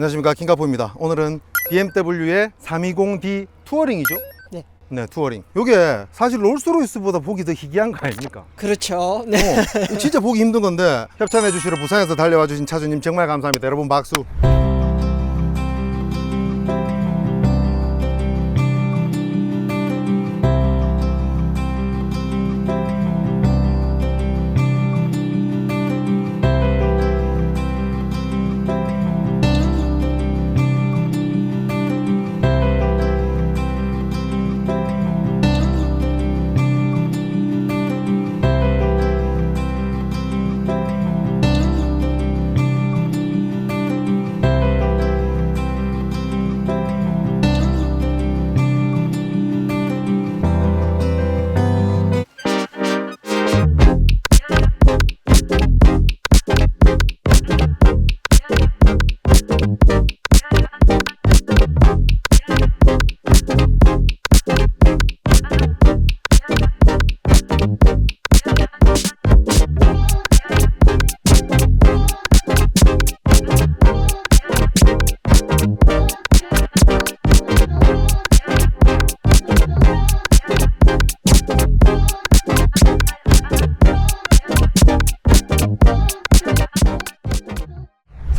안녕하십니까 킹카포입니다 오늘은 BMW의 320D 투어링이죠? 네. 네 투어링 요게 사실 롤스로이스보다 보기 더 희귀한 거 아닙니까? 그렇죠. 네. 어, 진짜 보기 힘든 건데 협찬해 주시러 부산에서 달려와 주신 차주님 정말 감사합니다 여러분 박수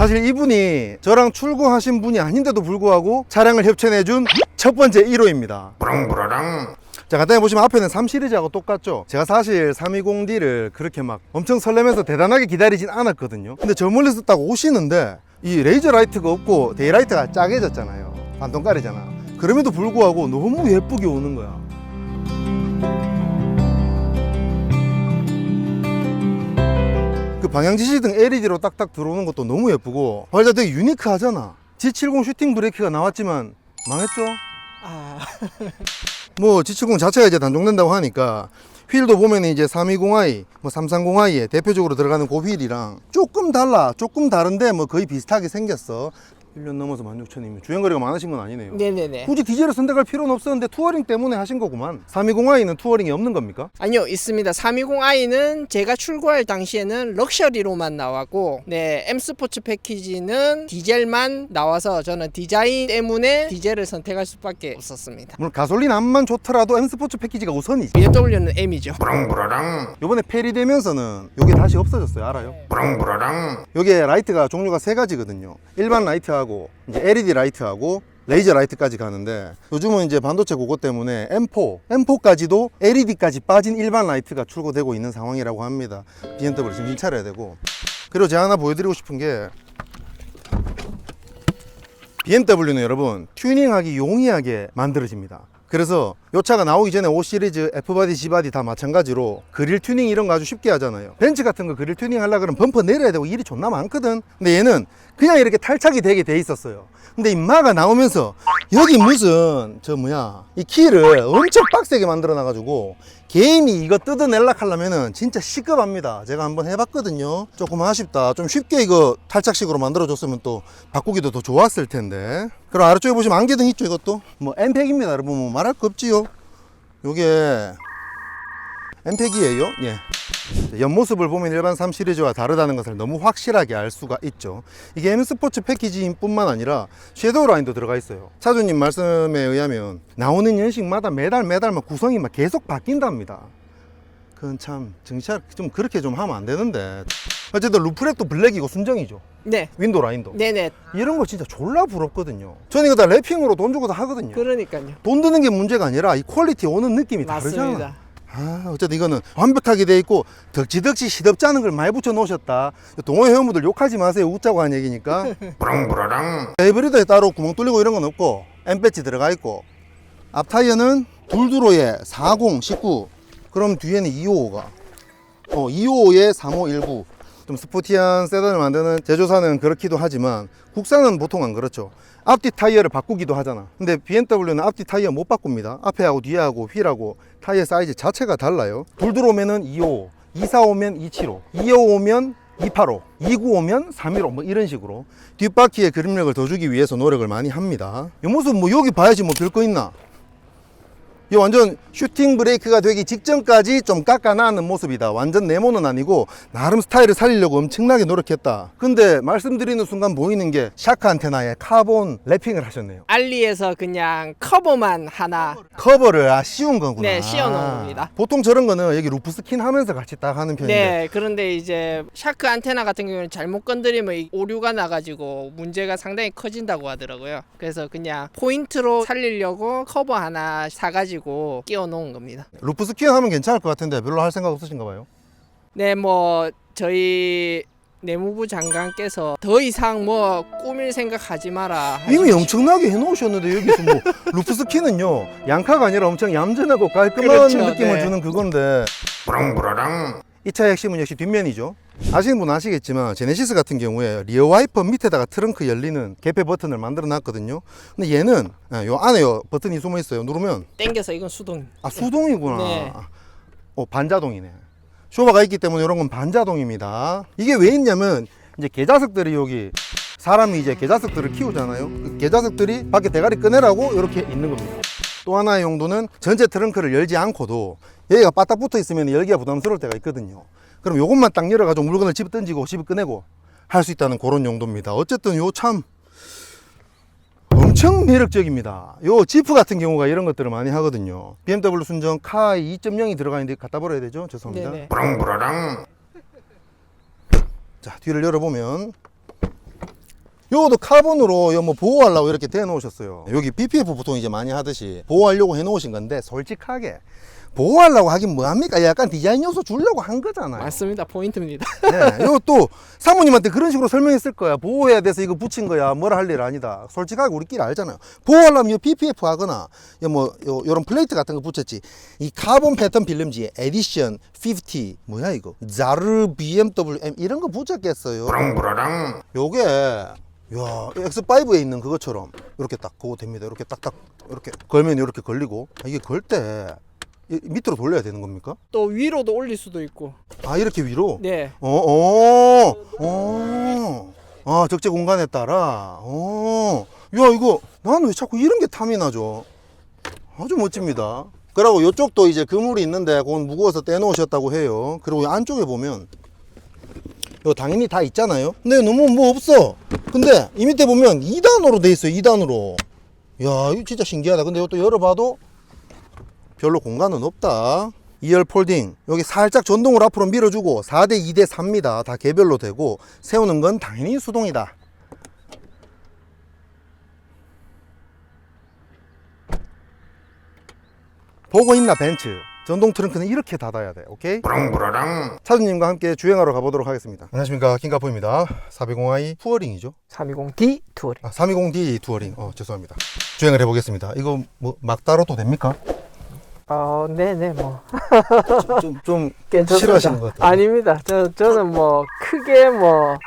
사실 이분이 저랑 출고하신 분이 아닌데도 불구하고 차량을 협찬해 준 첫 번째 1호입니다. 자 간단히 보시면 앞에는 3 시리즈하고 똑같죠? 제가 사실 320D를 그렇게 막 엄청 설레면서 대단하게 기다리진 않았거든요. 근데 저 멀리서 딱 오시는데 이 레이저 라이트가 없고 데이라이트가 짜게졌잖아요. 반동깔이잖아. 그럼에도 불구하고 너무 예쁘게 오는 거야 그 방향 지시 등 LED로 딱딱 들어오는 것도 너무 예쁘고 발자 되게 유니크하잖아. G70 슈팅 브레이크가 나왔지만 망했죠? 아, 뭐 G70 자체가 이제 단종된다고 하니까 휠도 보면 이제 320i, 뭐 330i에 대표적으로 들어가는 그 휠이랑 조금 달라, 조금 다른데 뭐 거의 비슷하게 생겼어. 1년 넘어서 16,000이면 주행거리가 많으신 건 아니네요. 네네네. 굳이 디젤을 선택할 필요는 없었는데 투어링 때문에 하신 거구만. 320i는 투어링이 없는 겁니까? 아니요, 있습니다. 320i는 제가 출고할 당시에는 럭셔리로만 나왔고, 네, M 스포츠 패키지는 디젤만 나와서 저는 디자인 때문에 디젤을 선택할 수밖에 없었습니다. 물론 가솔린 암만 좋더라도 M 스포츠 패키지가 우선이지. BMW는 M이죠. 요번에 폐리되면서는 요게 다시 없어졌어요. 알아요? 요게 라이트가 종류가 세 가지거든요. 일반 라이트하고 이제 LED 라이트하고 레이저 라이트까지 가는데 요즘은 이제 반도체 그것 때문에 M4, M4까지도 LED까지 빠진 일반 라이트가 출고되고 있는 상황이라고 합니다. BMW 정신 차려야 되고. 그리고 제가 하나 보여드리고 싶은 게 BMW는 여러분 튜닝하기 용이하게 만들어집니다. 그래서 이 차가 나오기 전에 5 시리즈 F바디, G바디 다 마찬가지로 그릴 튜닝 이런 거 아주 쉽게 하잖아요. 벤츠 같은 거 그릴 튜닝 하려고 그러면 범퍼 내려야 되고 일이 존나 많거든. 근데 얘는 그냥 이렇게 탈착이 되게 돼 있었어요. 근데 임마가 나오면서 여기 무슨 저 뭐야 이 키를 엄청 빡세게 만들어 놔가지고 게임이 이거 뜯어낼라 하려면은 진짜 시급합니다. 제가 한번 해봤거든요. 조금 아쉽다. 좀 쉽게 이거 탈착식으로 만들어줬으면 또 바꾸기도 더 좋았을 텐데. 그리고 아래쪽에 보시면 안개등 있죠, 이것도. 뭐 엠팩입니다, 여러분. 뭐 말할 거 없지요. 요게 엠팩이에요. 예. 옆모습을 보면 일반 3 시리즈와 다르다는 것을 너무 확실하게 알 수가 있죠. 이게 M 스포츠 패키지인 뿐만 아니라 섀도우 라인도 들어가 있어요. 차주님 말씀에 의하면 나오는 연식마다 매달 매달 막 구성이 막 계속 바뀐답니다. 그건 참 정찰 좀 그렇게 좀 하면 안 되는데. 어쨌든 루프렉도 블랙이고 순정이죠. 네. 윈도 라인도. 네네. 이런 거 진짜 졸라 부럽거든요. 저는 이거 다 랩핑으로 돈 주고 다 하거든요. 그러니까요. 돈 드는 게 문제가 아니라 이 퀄리티 오는 느낌이 다르잖아. 맞습니다. 아, 어쨌든 이거는 완벽하게 돼 있고 덕지덕지 시덥지 않은 걸 많이 붙여 놓으셨다. 동호 회원분들 욕하지 마세요. 웃자고 한 얘기니까. 하이브리드에 따로 구멍 뚫리고 이런 건 없고 M 배지 들어가 있고 앞 타이어는 둘두로에 40, 19. 그럼 뒤에는 255가 어, 255에 3519. 좀 스포티한 세단을 만드는 제조사는 그렇기도 하지만 국산은 보통 안 그렇죠. 앞뒤 타이어를 바꾸기도 하잖아. 근데 BMW는 앞뒤 타이어 못 바꿉니다. 앞에하고 뒤하고 휠하고 타이어 사이즈 자체가 달라요. 둘 들어오면은 255, 24 오면 275, 25 오면 285, 29 오면 315 뭐 이런 식으로 뒷바퀴에 그립력을 더 주기 위해서 노력을 많이 합니다. 이 모습 뭐 여기 봐야지 뭐 별 거 있나? 이 완전 슈팅 브레이크가 되기 직전까지 좀 깎아나는 모습이다. 완전 네모는 아니고 나름 스타일을 살리려고 엄청나게 노력했다. 근데 말씀드리는 순간 보이는 게 샤크 안테나에 카본 랩핑을 하셨네요. 알리에서 그냥 커버만 하나 커버를 아 씌운 거구나. 네, 씌워놓은 겁니다. 보통 저런 거는 여기 루프 스킨 하면서 같이 딱 하는 편인데 네, 그런데 이제 샤크 안테나 같은 경우는 잘못 건드리면 이 오류가 나가지고 문제가 상당히 커진다고 하더라고요. 그래서 그냥 포인트로 살리려고 커버 하나 사가지고 끼워 놓은 겁니다. 루프 스킨 하면 괜찮을 것 같은데 별로 할 생각 없으신가 봐요. 네, 뭐 저희 내무부 장관께서 더 이상 뭐 꾸밀 생각하지 마라. 이미 엄청나게 해놓으셨는데 여기서 뭐 루프 스킨은요 양카가 아니라 엄청 얌전하고 깔끔한 그렇죠, 느낌을 네. 주는 그건데 이 차의 핵심은 역시 뒷면이죠. 아시는 분 아시겠지만 제네시스 같은 경우에 리어 와이퍼 밑에다가 트렁크 열리는 개폐 버튼을 만들어 놨거든요. 근데 얘는 예, 요 안에 요 버튼이 숨어 있어요. 누르면 땡겨서 이건 수동. 아 수동이구나. 네. 어 반자동이네. 쇼바가 있기 때문에 이런 건 반자동입니다. 이게 왜 있냐면 이제 개자석들이 여기 사람이 이제 개자석들을 키우잖아요. 그 개자석들이 밖에 대가리 꺼내라고 이렇게 있는 겁니다 또 하나의 용도는 전체 트렁크를 열지 않고도 여기가 바닥 붙어 있으면 열기가 부담스러울 때가 있거든요 그럼 요것만 딱 열어가지고 물건을 집어 던지고 집어 꺼내고 할 수 있다는 그런 용도입니다 어쨌든 요 참 엄청 매력적입니다. 요 지프 같은 경우가 이런 것들을 많이 하거든요. BMW 순정 카이 2.0이 들어가 있는데 갖다 버려야 되죠? 죄송합니다. 네네. 자, 뒤를 열어보면 요것도 카본으로 요뭐 보호하려고 이렇게 대 놓으셨어요. 여기 BPF 보통 이제 많이 하듯이 보호하려고 해 놓으신 건데 솔직하게 보호하려고 하긴 뭐합니까? 약간 디자인 요소 주려고 한 거잖아요. 맞습니다. 포인트입니다. 네, 이것도 사모님한테 그런 식으로 설명했을 거야. 보호해야 돼서 이거 붙인 거야. 뭐라 할 일 아니다. 솔직하게 우리끼리 알잖아요. 보호하려면 이 PPF 하거나 요 뭐, 요, 요런 플레이트 같은 거 붙였지. 이 카본 패턴 필름지에 에디션 50 뭐야 이거? 자르 BMW M 이런 거 붙였겠어요. 요게 야, X5에 있는 그것처럼 이렇게 딱 그거 됩니다. 이렇게 딱딱 이렇게 걸면 이렇게 걸리고 아, 이게 걸 때 밑으로 돌려야 되는 겁니까? 또 위로도 올릴 수도 있고. 아 이렇게 위로? 네. 어, 어, 어. 아, 적재 공간에 따라. 어. 야, 이거, 나는 왜 자꾸 이런 게 탐이 나죠? 아주 멋집니다. 그리고 이쪽도 이제 그물이 있는데, 그건 무거워서 떼놓으셨다고 해요. 그리고 이 안쪽에 보면, 이거 당연히 다 있잖아요. 근데 너무 뭐 없어. 근데 이 밑에 보면 2단으로 돼 있어요, 2단으로. 야, 이거 진짜 신기하다. 근데 이것도 열어봐도 별로 공간은 없다. 2열 폴딩 여기 살짝 전동을 앞으로 밀어주고 4대 2대 3입니다. 다 개별로 되고 세우는 건 당연히 수동이다. 보고 있나 벤츠? 전동 트렁크는 이렇게 닫아야 돼 오케이? 차주님과 함께 주행하러 가보도록 하겠습니다. 안녕하십니까 킹카포입니다. 420i 투어링이죠? 320D 투어링. 아, 320D 투어링. 어 죄송합니다. 주행을 해보겠습니다. 이거 뭐 막 따로도 됩니까? 어, 네네 뭐 좀, 좀 괜찮습니다. 싫어하시는 것 같아요 아닙니다. 저 저는 뭐 크게 뭐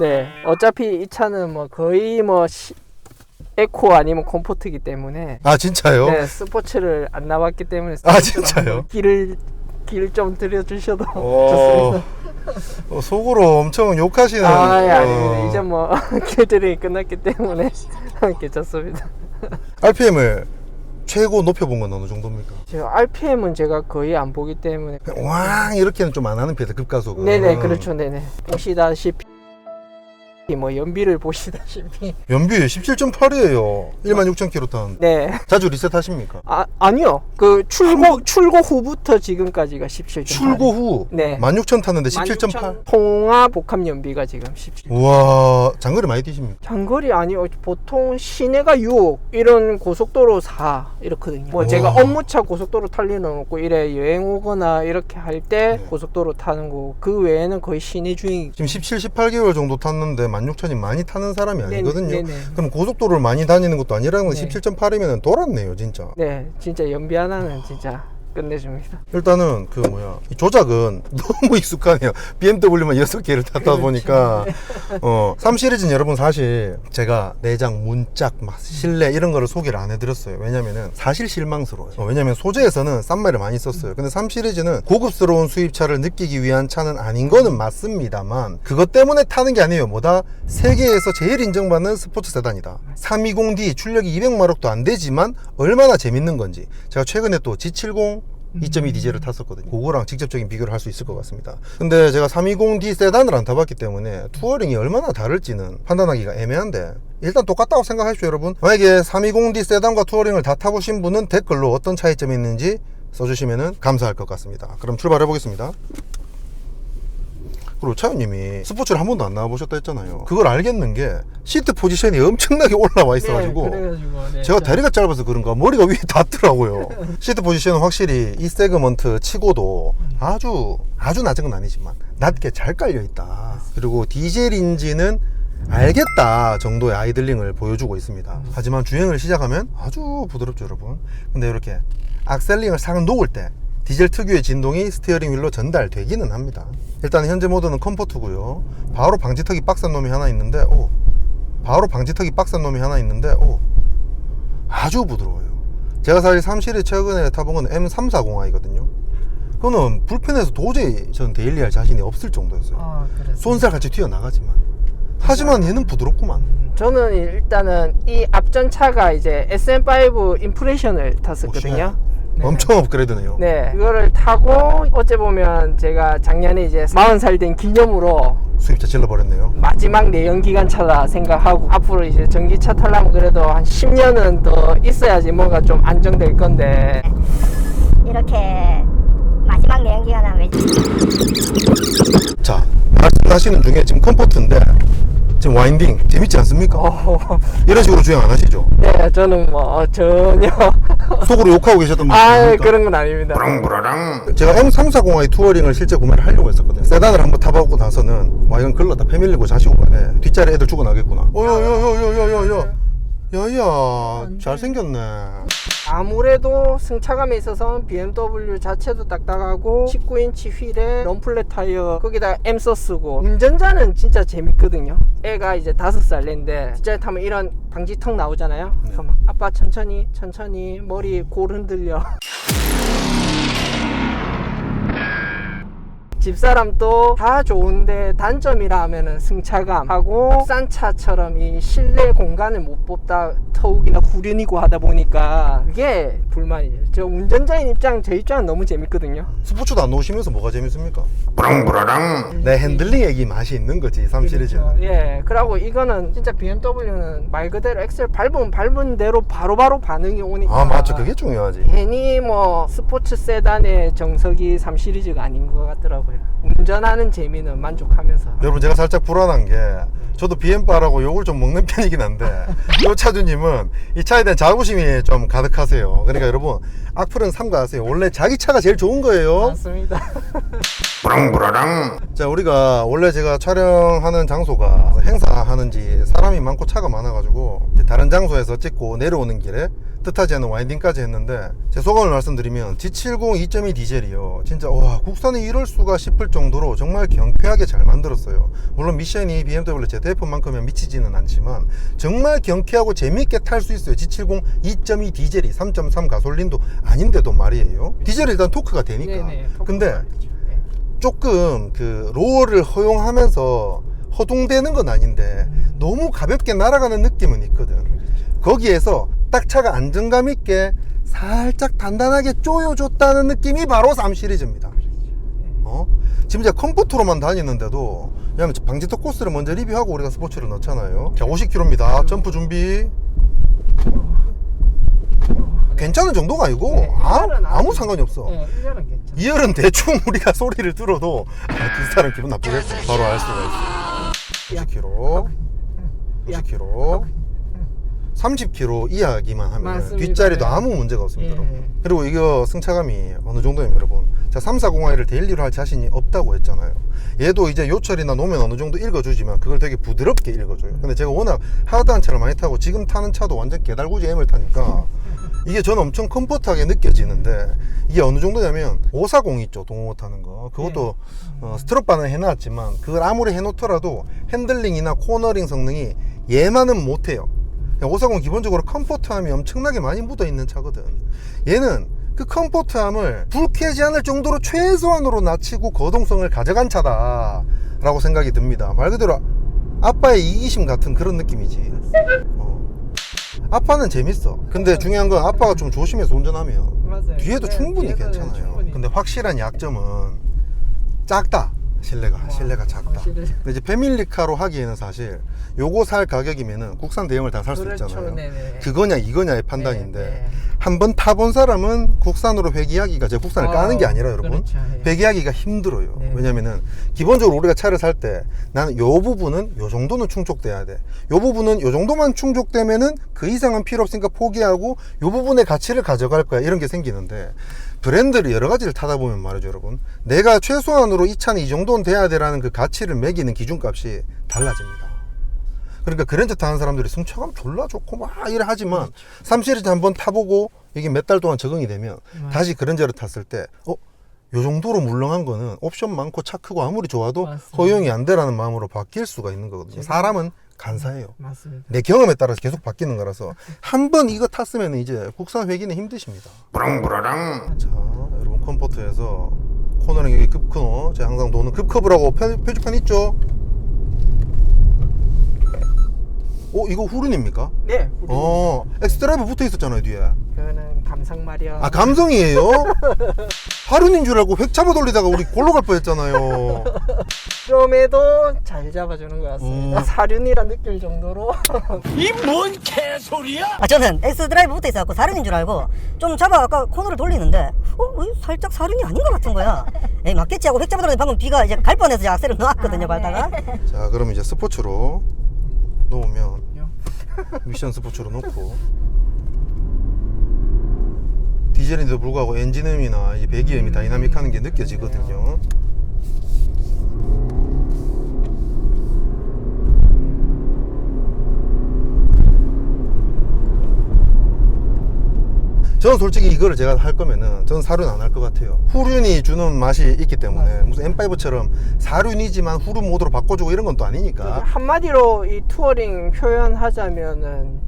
네, 어차피 이 차는 뭐 거의 뭐 시, 에코 아니면 컴포트이기 때문에 아 진짜요? 네, 스포츠를 안 나왔기 때문에 아, 진짜요? 길을 길좀 들여 주셔도 어, 좋습니다. 어, 속으로 엄청 욕하시는. 아, 예, 어, 아닙니다. 이제 뭐 길들이 끝났기 때문에 괜찮습니다. RPM을 최고 높여본 건 어느 정도입니까? 저 RPM은 제가 거의 안 보기 때문에 왕 이렇게는 좀 안 하는 편이다 급가속은. 네네 그렇죠 네네 보시다시피 뭐 연비를 보시다시피 연비 17.8이에요. 16,000km 타는데. 네 자주 리셋 하십니까? 아, 아니요. 그 출고 출고 후부터 지금까지가 17. 출고 후 네. 16,000 탔는데 17.8. 통화 복합 연비가 지금 17. 우와 장거리 많이 뛰십니까? 장거리 아니요. 보통 시내가 6, 이런 고속도로 4 이렇거든요. 뭐 제가 우와. 업무차 고속도로 탈 일은 없고 이래 여행 오거나 이렇게 할때 네. 고속도로 타는 거고 그 외에는 거의 시내 주행. 지금 17, 18개월 정도 탔는데 16,000이 많이 타는 사람이 네네, 아니거든요. 네네. 그럼 고속도로를 많이 다니는 것도 아니라는 건 네. 17.8이면 돌았네요 진짜. 네, 진짜 연비 하나는 진짜 끝내줍니다. 일단은 그 뭐야 이 조작은 너무 익숙하네요. BMW만 6개를 탔다 보니까 어, 3 시리즈는 여러분 사실 제가 내장, 문짝, 막 실내 이런 거를 소개를 안 해드렸어요. 왜냐면은 사실 실망스러워요. 어, 왜냐면 소재에서는 싼 말을 많이 썼어요. 근데 3 시리즈는 고급스러운 수입차를 느끼기 위한 차는 아닌 거는 맞습니다만 그것 때문에 타는 게 아니에요. 뭐다 세계에서 제일 인정받는 스포츠 세단이다. 320D 출력이 200마력도 안 되지만 얼마나 재밌는 건지 제가 최근에 또 G70 2.2 디젤을 탔었거든요. 그거랑 직접적인 비교를 할 수 있을 것 같습니다. 근데 제가 320D 세단을 안 타봤기 때문에 투어링이 얼마나 다를지는 판단하기가 애매한데 일단 똑같다고 생각하십시오, 여러분. 만약에 320D 세단과 투어링을 다 타보신 분은 댓글로 어떤 차이점이 있는지 써주시면 감사할 것 같습니다. 그럼 출발해 보겠습니다. 그리고 차연님이 스포츠를 한 번도 안 나와보셨다 했잖아요. 그걸 알겠는 게 시트 포지션이 엄청나게 올라와 있어가지고 그래가지고 네, 제가 저- 다리가 짧아서 그런가 머리가 위에 닿더라고요. 시트 포지션은 확실히 이 세그먼트 치고도 아주 아주 낮은 건 아니지만 낮게 잘 깔려 있다. 그리고 디젤 인지는 알겠다 정도의 아이들링을 보여주고 있습니다. 하지만 주행을 시작하면 아주 부드럽죠, 여러분. 근데 이렇게 악셀링을 싹 놓을 때 디젤 특유의 진동이 스티어링 휠로 전달되기는 합니다. 일단 현재 모드는 컴포트고요. 바로 방지턱이 빡센 놈이 하나 있는데, 오, 바로 방지턱이 빡센 놈이 하나 있는데, 오, 아주 부드러워요. 제가 사실 3시리 최근에 타본 건 M340i거든요. 그거는 불편해서 도저히 전 데일리할 자신이 없을 정도였어요. 아, 그래서 손살 같이 튀어나가지만. 하지만 얘는 부드럽구만. 저는 일단은 이 앞전 차가 이제 SM5 인프레션을 탔었거든요. 네. 엄청 업그레이드네요. 네, 그거를 타고 어째 보면 제가 작년에 이제 40살 된 기념으로 수입차 질러버렸네요. 마지막 내연 기관차다 생각하고 앞으로 이제 전기차 타려면 그래도 한 10년은 더 있어야지 뭔가 좀 안정될 건데 이렇게 마지막 내연기관 하면 자, 말씀하시는 중에 지금 컴포트인데, 지금 와인딩 재밌지 않습니까? 어, 이런 식으로 주행 안 하시죠? 네, 저는 뭐 전혀 속으로 욕하고 계셨던 분아 있습니까? 그런 건 아닙니다. 제가 M340i 투어링을 실제 구매를 하려고 했었거든요. 세단을 한번 타보고 나서는 와 이건 글렀다 패밀리고 자시고 가네. 뒷자리 애들 죽어나겠구나. 어여여여여여여 야야 잘생겼네. 아무래도 승차감에 있어서 BMW 자체도 딱딱하고 19인치 휠에 럼플렛 타이어 거기다 엠서 쓰고. 운전자는 진짜 재밌거든요. 애가 이제 다섯 살 낸데 뒷자리 타면 이런 방지턱 나오잖아요. 그럼 아빠 천천히 천천히 머리 골 흔들려 집사람도 다 좋은데 단점이라 하면은 승차감하고 싼 차처럼 이 실내 공간을 못 뽑다 터욱이나 후륜이고 하다 보니까 그게 불만이에요. 저 운전자인 입장 제 입장은 너무 재밌거든요. 스포츠도 안 놓으시면서 뭐가 재밌습니까? 내 핸들링 얘기 맛이 있는 거지 3 시리즈는. 예, 그리고 이거는 진짜 BMW는 말 그대로 엑셀 밟으면 밟은 대로 바로바로 반응이 오니까 아 맞죠 그게 중요하지. 괜히 뭐 스포츠 세단의 정석이 3 시리즈가 아닌 것 같더라고 요. 운전하는 재미는 만족하면서. 여러분 제가 살짝 불안한 게 저도 BM바라고 욕을 좀 먹는 편이긴 한데 요 차주님은 이 차에 대한 자부심이 좀 가득하세요. 그러니까 여러분 악플은 삼가하세요. 원래 자기 차가 제일 좋은 거예요. 맞습니다. 자 우리가 원래 제가 촬영하는 장소가 행사하는지 사람이 많고 차가 많아가지고 이제 다른 장소에서 찍고 내려오는 길에 뜻하지 않은 와인딩까지 했는데 제 소감을 말씀드리면 G70 2.2 디젤이요. 진짜 와 국산이 이럴 수가 싶을 정도로 정말 경쾌하게 잘 만들었어요. 물론 미션이 BMW ZF만큼은 미치지는 않지만 정말 경쾌하고 재미있게 탈 수 있어요. G70 2.2 디젤이 3.3 가솔린도 아닌데도 말이에요. 디젤이 일단 토크가 되니까. 근데 조금 그 로어를 허용하면서 허둥대는 건 아닌데 너무 가볍게 날아가는 느낌은 있거든. 거기에서 딱 차가 안정감 있게 살짝 단단하게 쪼여줬다는 느낌이 바로 3 시리즈입니다. 어? 지금 제가 컴포트로만 다니는데도 왜냐면 방지턱 코스를 먼저 리뷰하고 우리가 스포츠를 넣잖아요. 자, 50km입니다. 점프 준비. 괜찮은 정도가 아니고 네, 아, 이거는 아무 아주- 상관이 없어. 네, 1년은 괜찮아. 이열은 대충 우리가 소리를 들어도 아, 그 사람 기분 나쁘겠어. 바로 알 수가 있어. 90km, 90km, 30km 이하기만 하면 맞습니다. 뒷자리도 네. 아무 문제가 없습니다. 예. 그리고 이거 승차감이 어느 정도냐면 여러분, 자 340i를 데일리로 할 자신이 없다고 했잖아요. 얘도 이제 요철이나 노면 어느 정도 읽어주지만 그걸 되게 부드럽게 읽어줘요. 근데 제가 워낙 하드한 차를 많이 타고 지금 타는 차도 완전 개달구지 M을 타니까 이게 저는 엄청 컴포트하게 느껴지는데 이게 어느 정도냐면 540 있죠 동호모 타는 거 그것도 어, 스트롭바는 해놨지만 그걸 아무리 해놓더라도 핸들링이나 코너링 성능이 얘만은 못해요 540 기본적으로 컴포트함이 엄청나게 많이 묻어있는 차거든 얘는 그 컴포트함을 불쾌하지 않을 정도로 최소한으로 낮추고 거동성을 가져간 차다 라고 생각이 듭니다 말 그대로 아빠의 이기심 같은 그런 느낌이지 어. 아빠는 재밌어 근데 중요한 건 아빠가 좀 조심해서 운전하면 맞아요. 뒤에도 네, 충분히 뒤에서는 괜찮아요. 충분히. 근데 확실한 약점은 작다. 실내가 실내가 작다. 확실히. 근데 이제 패밀리카로 하기에는 사실 요거 살 가격이면은 국산 대형을 다 살 수 그렇죠, 있잖아요. 네네. 그거냐 이거냐의 판단인데 네, 네. 한번 타본 사람은 국산으로 회귀하기가 제가 국산을 어, 까는 게 아니라 여러분 그렇죠, 예. 회귀하기가 힘들어요. 네. 왜냐면은 기본적으로 우리가 차를 살 때 나는 요 부분은 요 정도는 충족돼야 돼. 요 부분은 요 정도만 충족되면은 그 이상은 필요 없으니까 포기하고 요 부분의 가치를 가져갈 거야 이런 게 생기는데 브랜드를 여러 가지를 타다 보면 말이죠 여러분 내가 최소한으로 이 차는 이 정도는 돼야 되라는 그 가치를 매기는 기준값이 달라집니다. 그러니까 그랜저 타는 사람들이 승차감 졸라 좋고 막 이래 하지만 3시리즈 한번 타보고 이게 몇 달 동안 적응이 되면 다시 그랜저를 탔을 때 어? 요 정도로 물렁한 거는 옵션 많고 차 크고 아무리 좋아도 맞습니다. 허용이 안 되라는 마음으로 바뀔 수가 있는 거거든요. 사람은 간사해요. 맞습니다. 내 경험에 따라서 계속 바뀌는 거라서 한 번 이거 탔으면 이제 국산 회기는 힘드십니다. 부랑부라랑. 자, 여러분 컴포트에서 코너는 여기 급코너. 제가 항상 도는 급커브라고 표- 표지판 있죠? 어, 이거 후륜입니까? 네. 우리 어, 엑스드라이브 붙어 있었잖아요, 뒤에. 그거는 감상 마련. 아, 감성이에요? 하륜인 줄 알고 획 잡아 돌리다가 우리 골로 갈 뻔했잖아요. 그럼에도 잘 잡아주는 것 같습니다. 음. 사륜이라 느낄 정도로. 아, 저는 X 드라이브 붙어 있어갖고 사륜인 줄 알고 좀 잡아 아까 코너를 돌리는데 어, 어, 살짝 사륜이 아닌 것 같은 거야. 에이 맞겠지 하고 획 잡아들었는데 방금 비가 이제 갈 뻔해서 제가 악셀을 넣었거든요 밟다가. 자, 그럼 이제 스포츠로 놓으면 미션 스포츠로 놓고 디젤인데도 불구하고 엔진음이나 이 배기음이 다이나믹하는 게 느껴지거든요. 저는 솔직히 이거를 제가 할 거면은 저는 사륜 안 할 것 같아요. 후륜이 주는 맛이 있기 때문에 무슨 M5처럼 사륜이지만 후륜 모드로 바꿔주고 이런 건 또 아니니까. 한마디로 이 투어링 표현하자면은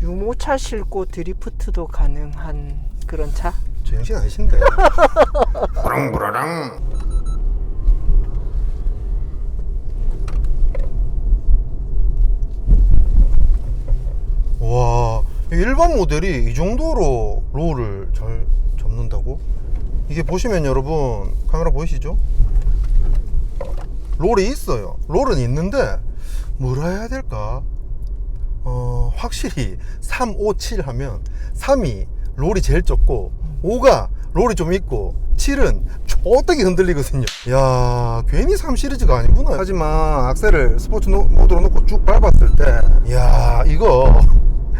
유모차 싣고 드리프트도 가능한 그런 차? 정신 아니신데. 부랑부라랑. 와, 일반 모델이 이 정도로 롤을 잘 접는다고? 이게 보시면 여러분 카메라 보이시죠? 롤이 있어요. 롤은 있는데 뭐라 해야 될까? 어, 확실히 3, 5, 7 하면 3이 롤이 제일 적고 5가 롤이 좀 있고 7은 쫓되게 흔들리거든요. 야, 괜히 3 시리즈가 아니구나. 하지만 악셀을 스포츠 노- 모드로 놓고 쭉 밟았을 때, 야, 이거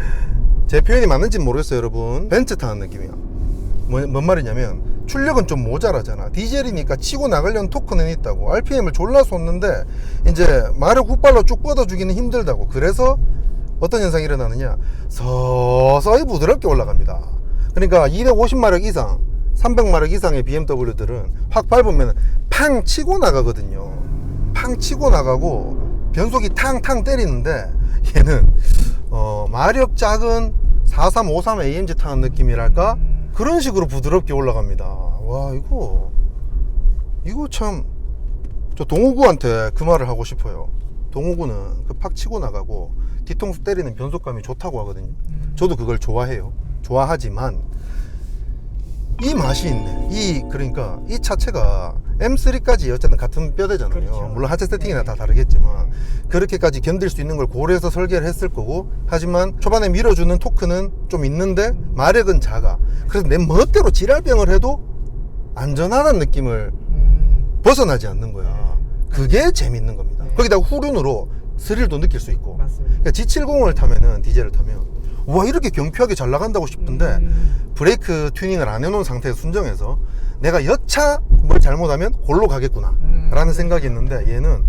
제 표현이 맞는지 모르겠어요, 여러분. 벤츠 타는 느낌이야. 뭐, 뭔 말이냐면 출력은 좀 모자라잖아. 디젤이니까 치고 나가려는 토크는 있다고. RPM을 졸라 쏟는데 이제 마력 훅발로 쭉 뻗어주기는 힘들다고. 그래서 어떤 현상이 일어나느냐? 서서히 부드럽게 올라갑니다. 그러니까 250마력 이상, 300마력 이상의 BMW들은 확 밟으면 팡 치고 나가거든요. 팡 치고 나가고 변속이 탕탕 때리는데 얘는 어, 마력 작은 4353 AMG 타는 느낌이랄까? 그런 식으로 부드럽게 올라갑니다. 와, 이거, 이거 참, 저 동호구한테 그 말을 하고 싶어요. 동호구는 그 팍 치고 나가고 뒤통수 때리는 변속감이 좋다고 하거든요. 저도 그걸 좋아해요. 좋아하지만, 이 맛이 있네. 이, 그러니까 이 차체가 M3까지 어쨌든 같은 뼈대잖아요. 그렇죠. 물론 하체 세팅이나 다 다르겠지만, 그렇게까지 견딜 수 있는 걸 고려해서 설계를 했을 거고 하지만 초반에 밀어주는 토크는 좀 있는데 마력은 작아 그래서 내 멋대로 지랄병을 해도 안전하다는 느낌을 음, 벗어나지 않는 거야 그게 재밌는 겁니다 네. 거기다가 후륜으로 스릴도 느낄 수 있고 맞습니다. 그러니까 G70을 타면은 디젤을 타면 와 이렇게 경쾌하게 잘 나간다고 싶은데 음. 브레이크 튜닝을 안 해놓은 상태에서 순정해서 내가 여차 뭘 잘못하면 골로 가겠구나 음. 라는 생각이 있는데 얘는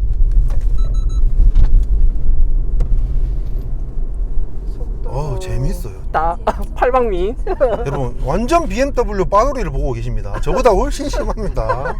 어, 재밌 있어요. 나 팔방민. 여러분 완전 BMW 빠돌이를 보고 계십니다. 저보다 훨씬 심합니다.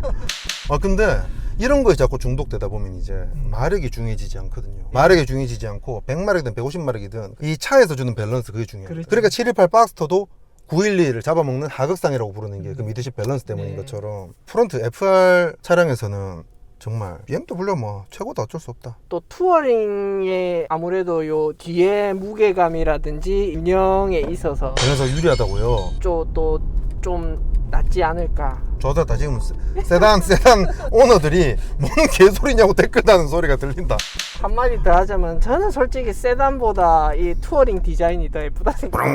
아 근데 이런 거에 자꾸 중독되다 보면 이제 마력이 중요해지지 않거든요. 마력이 중요해지지 않고 100마력이든 150마력이든 이 차에서 주는 밸런스 그게 중요해요. 그렇죠. 그러니까 718 박스터도 911을 잡아먹는 하극상이라고 부르는 게 그 미드십 밸런스 때문인 네. 것처럼 프론트 FR 차량에서는 정말 BMW 뭐 최고다 어쩔 수 없다. 또 투어링에 아무래도 요 뒤에 무게감이라든지 운영에 있어서 그래서 유리하다고요. 또좀 낫지 않을까. 저다 지금 세- 세단 세단 오너들이 뭔 개소리냐고 댓글 다는 소리가 들린다. 한마디 더 하자면 저는 솔직히 세단보다 이 투어링 디자인이 더 예쁘다 생각해요.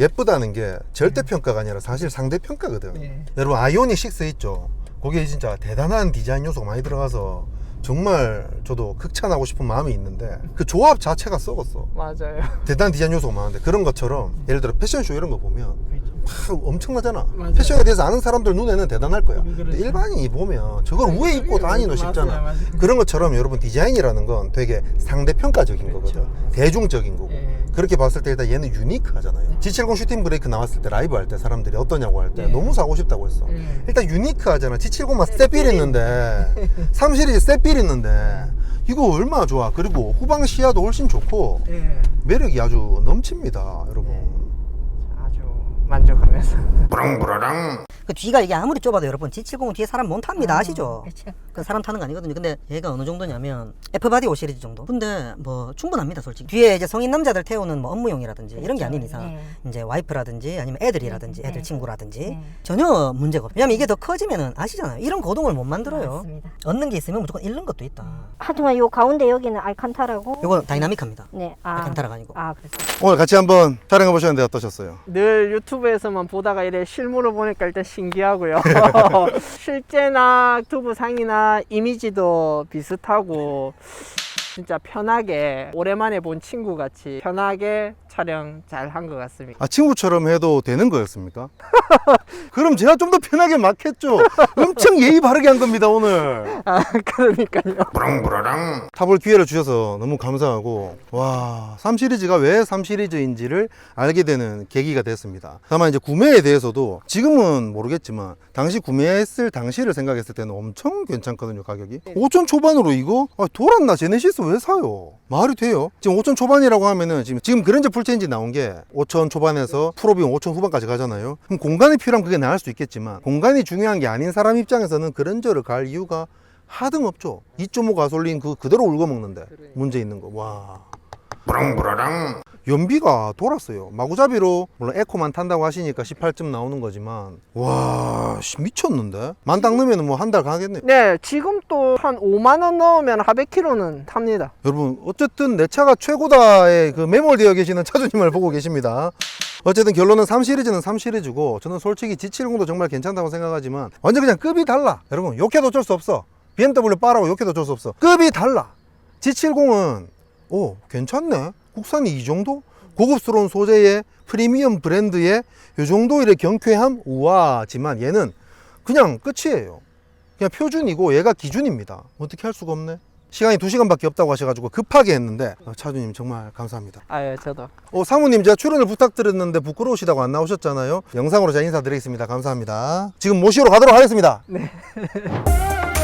예쁘다는 게 절대 평가가 아니라 사실 상대 평가거든. 네. 여러분 아이오닉 6 있죠. 거기에 진짜 대단한 디자인 요소가 많이 들어가서 정말 저도 극찬하고 싶은 마음이 있는데 그 조합 자체가 썩었어. 맞아요. 대단한 디자인 요소가 많은데 그런 것처럼 예를 들어 패션쇼 이런 거 보면 막 엄청나잖아. 맞아요. 패션에 대해서 아는 사람들 눈에는 대단할 거야. 그렇죠. 근데 일반인이 보면 저걸 왜 입고 다니노 싶잖아. 맞아요, 맞아요. 그런 것처럼 여러분 디자인이라는 건 되게 상대 평가적인 거거든. 대중적인 거고. 그렇죠. 예. 그렇게 봤을 때 일단 얘는 유니크하잖아요. G70 슈팅 브레이크 나왔을 때 라이브 할 때 사람들이 어떠냐고 할때 예. 너무 사고 싶다고 했어. 예. 일단 유니크하잖아. G70만 세필 있는데 3 시리즈 세필 있는데 이거 얼마나 좋아. 그리고 후방 시야도 훨씬 좋고 예. 매력이 아주 넘칩니다, 여러분. 만족하면서. 그 뒤가 이게 아무리 좁아도 여러분 G70은 뒤에 사람 못 탑니다 아시죠? 그렇죠. 그 사람 타는 거 아니거든요. 근데 얘가 어느 정도냐면 F바디 5 시리즈 정도. 근데 뭐 충분합니다, 솔직히. 뒤에 이제 성인 남자들 태우는 뭐 업무용이라든지 이런 게 아닌 이상 네. 이제 와이프라든지 아니면 애들이라든지 애들 친구라든지 네. 전혀 문제가 없어요. 왜냐면 이게 더 커지면은 아시잖아요. 이런 고동을 못 만들어요. 맞습니다. 얻는 게 있으면 무조건 잃는 것도 있다. 하지만 요 가운데 여기는 알칸타라고. 요거 다이나믹합니다. 네. 아. 알칸타라가 아니고. 아, 그렇습니다. 오늘 같이 한번 촬영해 보셨는데 어떠셨어요? 늘 유튜브에서만 보다가 이래 실물을 보니까 일단 신기하고요. 실제나 유튜브 상이나 이미지도 비슷하고 진짜 편하게 오랜만에 본 친구 같이 편하게 촬영 잘 한 것 같습니다. 아, 친구처럼 해도 되는 거였습니까? 그럼 제가 좀 더 편하게 막했죠. 엄청 예의 바르게 한 겁니다, 오늘. 아, 그러니까요. 타볼 기회를 주셔서 너무 감사하고 와, 3시리즈가 왜 3시리즈인지를 알게 되는 계기가 됐습니다. 다만 이제 구매에 대해서도 지금은 모르겠지만 당시 구매했을 당시를 생각했을 때는 엄청 괜찮거든요, 가격이. 5천 초반으로 이거 아, 돌았나 제네시스 왜 사요? 말이 돼요. 지금 5천 초반이라고 하면은 지금 지금 그랜저 풀 체인지 나온 게 5천 초반에서 프로비용 5천 후반까지 가잖아요. 그럼 공간이 필요하면 그게 나을 수 있겠지만 공간이 중요한 게 아닌 사람 입장에서는 그랜저를 갈 이유가 하등 없죠. 2.5 가솔린 그 그대로 울고 먹는데 문제 있는 거. 와. 연비가 돌았어요. 마구잡이로 물론 에코만 탄다고 하시니까 18점 나오는 거지만 와 씨, 미쳤는데 만땅 넣으면 뭐 한 달 가겠네. 요 네, 지금 또 한 5만 원 넣으면 400km는 탑니다. 여러분 어쨌든 내 차가 최고다에 그 매몰되어 계시는 차주님을 보고 계십니다. 어쨌든 결론은 3시리즈는 3시리즈고 저는 솔직히 G70도 정말 괜찮다고 생각하지만 완전 그냥 급이 달라. 여러분 욕해도 어쩔 수 없어. BMW 빠라고 욕해도 어쩔 수 없어. 급이 달라. G70은 오 괜찮네. 국산이 이 정도? 고급스러운 소재의 프리미엄 브랜드의 요 정도의 경쾌함 우아하지만 얘는 그냥 끝이에요. 그냥 표준이고 얘가 기준입니다. 어떻게 할 수가 없네. 시간이 2시간밖에 없다고 하셔가지고 급하게 했는데 어, 차주님 정말 감사합니다. 아유, 저도. 어, 사모님 제가 출연을 부탁드렸는데 부끄러우시다고 안 나오셨잖아요. 영상으로 제가 인사드리겠습니다. 감사합니다. 지금 모시러 가도록 하겠습니다. 네.